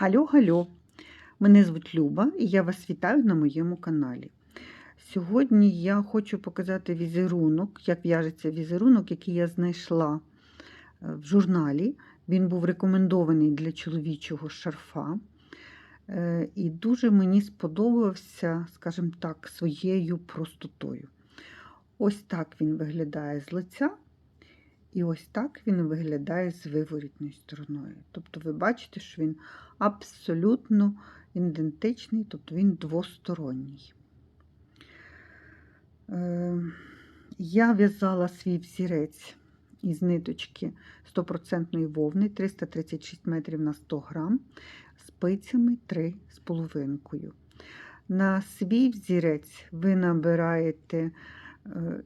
Гальо-гальо! Мене звуть Люба і я вас вітаю на моєму каналі. Сьогодні я хочу показати візерунок, як в'яжеться візерунок, який я знайшла е, в журналі. Він був рекомендований для чоловічого шарфа. Е, І дуже мені сподобався, скажімо так, своєю простотою. Ось так він виглядає з лиця. І ось так він виглядає з виворітною стороною. Тобто ви бачите, що він абсолютно ідентичний, тобто він двосторонній. Е, Я в'язала свій взірець із ниточки 100% вовни 336 метрів на 100 грам, спицями 3,5. На свій взірець ви набираєте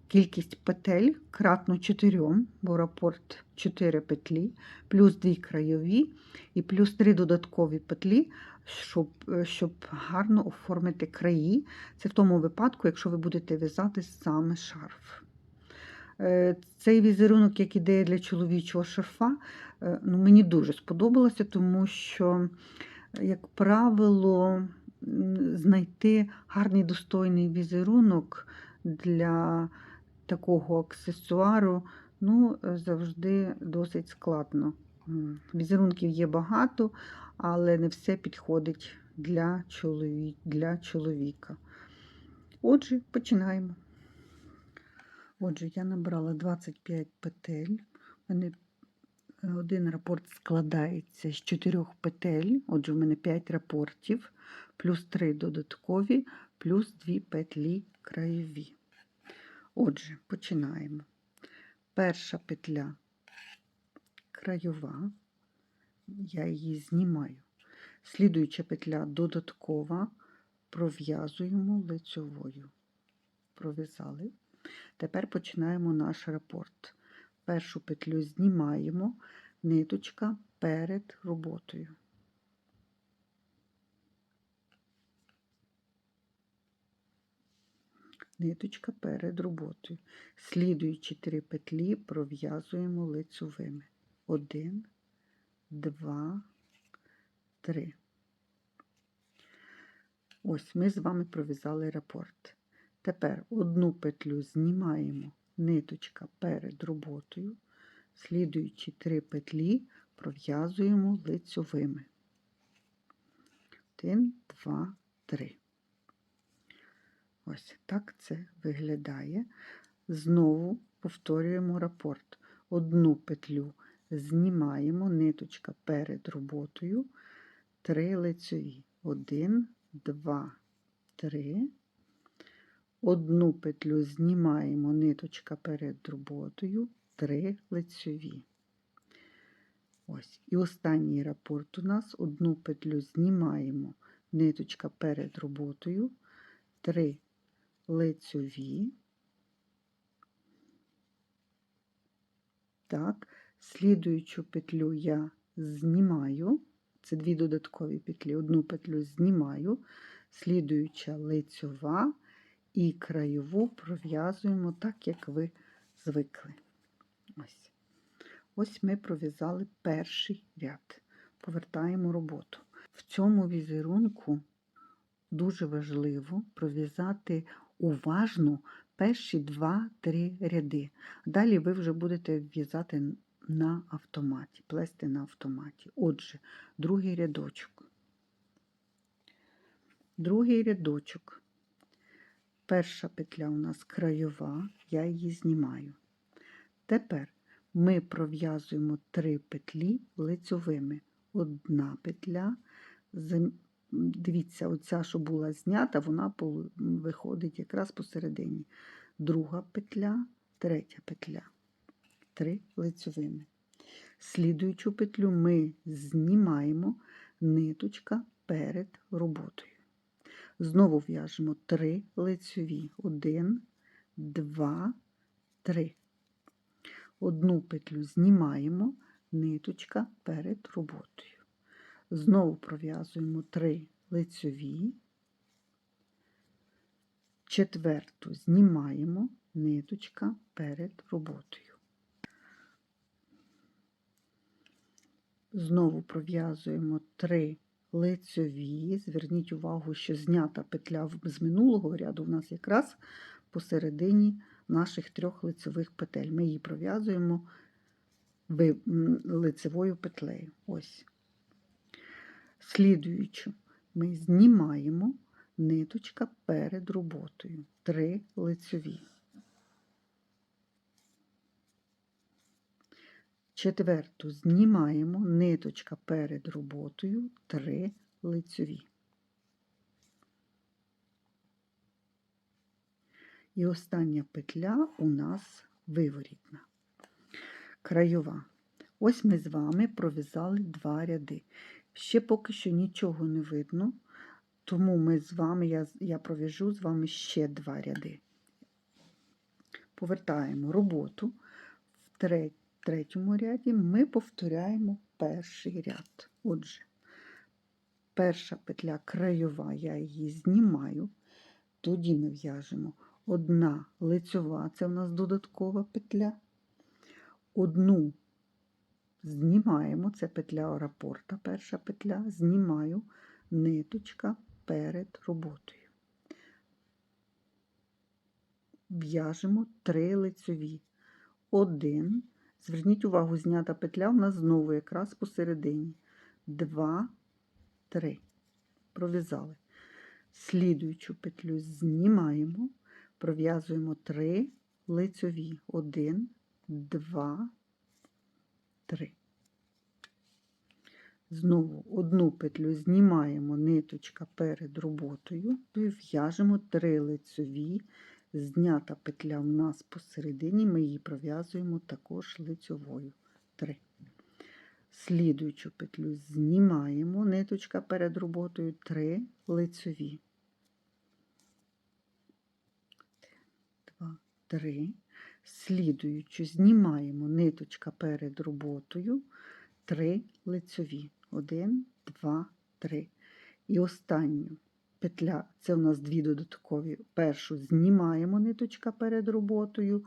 кількість петель кратно 4, бо рапорт 4 петлі, плюс 2 краєві і плюс 3 додаткові петлі, щоб, е, щоб гарно оформити краї. Це в тому випадку, якщо ви будете в'язати саме шарф. Е, Цей візерунок, як ідея для чоловічого шарфа, е, ну, мені дуже сподобалося, тому що, як правило, знайти гарний достойний візерунок для такого аксесуару ну, завжди досить складно. Візерунків є багато, але не все підходить для, чолові... для чоловіка. Отже, починаємо. Отже, я набрала 25 петель. У мене е, один рапорт складається з 4 петель. Отже, у мене 5 рапортів, плюс 3 додаткові, плюс 2 петлі краєві. Отже, починаємо. Перша петля краєва, я її знімаю. Слідуюча петля додаткова, пров'язуємо лицьовою. Пров'язали. Тепер починаємо наш рапорт. Першу петлю знімаємо, ниточка перед роботою. Ниточка перед роботою. Слідуючі три петлі пров'язуємо лицьовими. Один, два, три. Ось ми з вами пров'язали рапорт. Тепер одну петлю знімаємо, ниточка перед роботою, слідуючі три петлі пров'язуємо лицьовими. Один, два. Ось так це виглядає. Знову повторюємо рапорт. Одну петлю знімаємо, ниточка перед роботою, три лицьові. Один, два, три. Одну петлю знімаємо, ниточка перед роботою, три лицьові. Ось. І останній рапорт у нас одну петлю знімаємо, ниточка перед роботою, три лицьові. Так, слідуючу петлю я знімаю, це дві додаткові петлі, одну петлю знімаю, слідуюча лицьова і краєву пров'язуємо так, як ви звикли. Ось. Ось ми пров'язали перший ряд. Повертаємо роботу. В цьому візерунку дуже важливо пров'язати уважно перші 2-3 ряди. Далі ви вже будете в'язати на автоматі, плести на автоматі. Отже, другий рядочок. Другий рядочок. Перша петля у нас краєва, я її знімаю. Тепер ми пров'язуємо три петлі лицьовими. Одна петля, дивіться, оця, що була знята, вона виходить якраз посередині. Друга петля, третя петля, три лицьовими. Слідуючу петлю ми знімаємо ниточка перед роботою. Знову в'яжемо три лицьові. Один, два, три. Одну петлю знімаємо, ниточка перед роботою. Знову пров'язуємо три лицьові, четверту знімаємо, ниточка перед роботою. Знову пров'язуємо три лицьові. Зверніть увагу, що знята петля з минулого ряду в нас якраз посередині наших трьох лицьових петель. Ми її пров'язуємо лицевою петлею. Ось. Слідуючу ми знімаємо ниточка перед роботою. Три лицьові. Четверту знімаємо ниточка перед роботою, три лицьові. І остання петля у нас виворітна. Краєва. Ось ми з вами пров'язали два ряди. Ще поки що нічого не видно, тому ми з вами, я, я пров'яжу з вами ще два ряди. Повертаємо роботу. В третьому ряді ми повторяємо перший ряд. Отже, перша петля краєва, я її знімаю, тоді ми в'яжемо. Одна лицьова, це в нас додаткова петля, одну знімаємо, це петля рапорта, перша петля, знімаю ниточка перед роботою. В'яжемо три лицьові. Один, Зверніть увагу, знята петля у нас знову якраз посередині. Два, три. Пров'язали. Слідуючу петлю знімаємо, пров'язуємо три лицьові. Один, два, три. Знову одну петлю знімаємо ниточка перед роботою, і в'яжемо три лицьові. Знята петля в нас посередині, ми її пров'язуємо також лицьовою. 3. Слідуючу петлю знімаємо ниточка перед роботою 3 лицьові. 2, 3. Слідуючу знімаємо ниточка перед роботою 3 лицьові. 1, 2, 3. І останню петля, це у нас дві додаткові. Першу знімаємо ниточка перед роботою,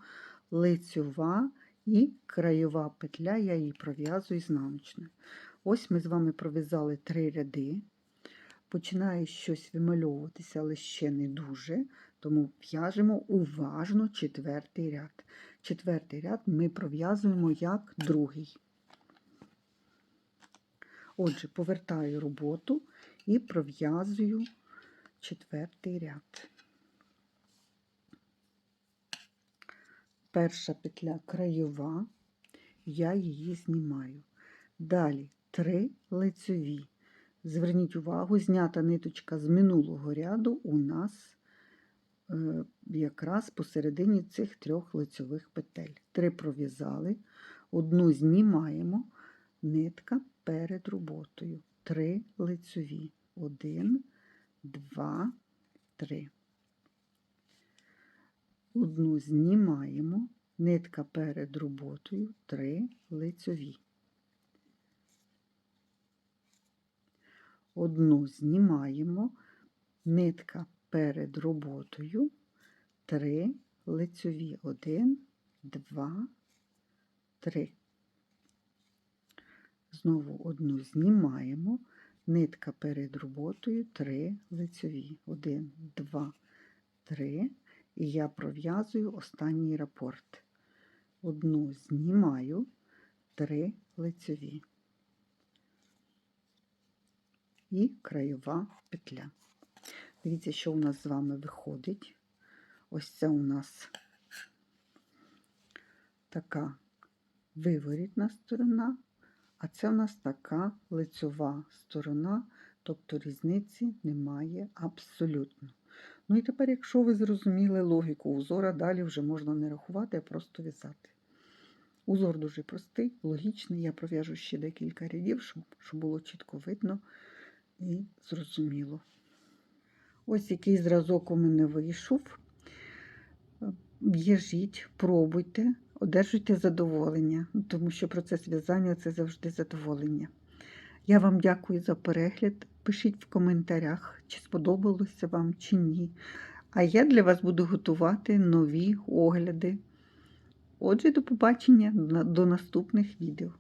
лицьова і краєва петля, я її пров'язую ізнаночною. Ось ми з вами пров'язали три ряди. Починає щось вимальовуватися, але ще не дуже, тому в'яжемо уважно четвертий ряд. Четвертий ряд ми пров'язуємо як другий. Отже, повертаю роботу і пров'язую четвертий ряд. Перша петля краєва, я її знімаю. Далі три лицьові. Зверніть увагу, знята ниточка з минулого ряду у нас якраз посередині цих трьох лицьових петель. Три пров'язали, одну знімаємо, нитка перед роботою. Три лицьові. Один, два, три. Одну знімаємо, нитка перед роботою, три лицьові. Одну знімаємо, нитка перед роботою, три лицьові. Один, два, три. Знову одну знімаємо, нитка перед роботою, три лицьові. Один, два, три. І я пров'язую останній рапорт. Одну знімаю, три лицьові. І краєва петля. Дивіться, що у нас з вами виходить. Ось це у нас така виворітна сторона, а це у нас така лицьова сторона, тобто різниці немає абсолютно. Ну і тепер, якщо ви зрозуміли логіку узора, далі вже можна не рахувати, а просто в'язати. Узор дуже простий, логічний. Я пров'яжу ще декілька рядів, щоб, було чітко видно і зрозуміло. Ось який зразок у мене вийшов. В'яжіть, пробуйте, одержуйте задоволення, тому що процес в'язання це завжди задоволення. Я вам дякую за перегляд. Пишіть в коментарях, чи сподобалося вам, чи ні. А я для вас буду готувати нові огляди. Отже, до побачення до наступних відео.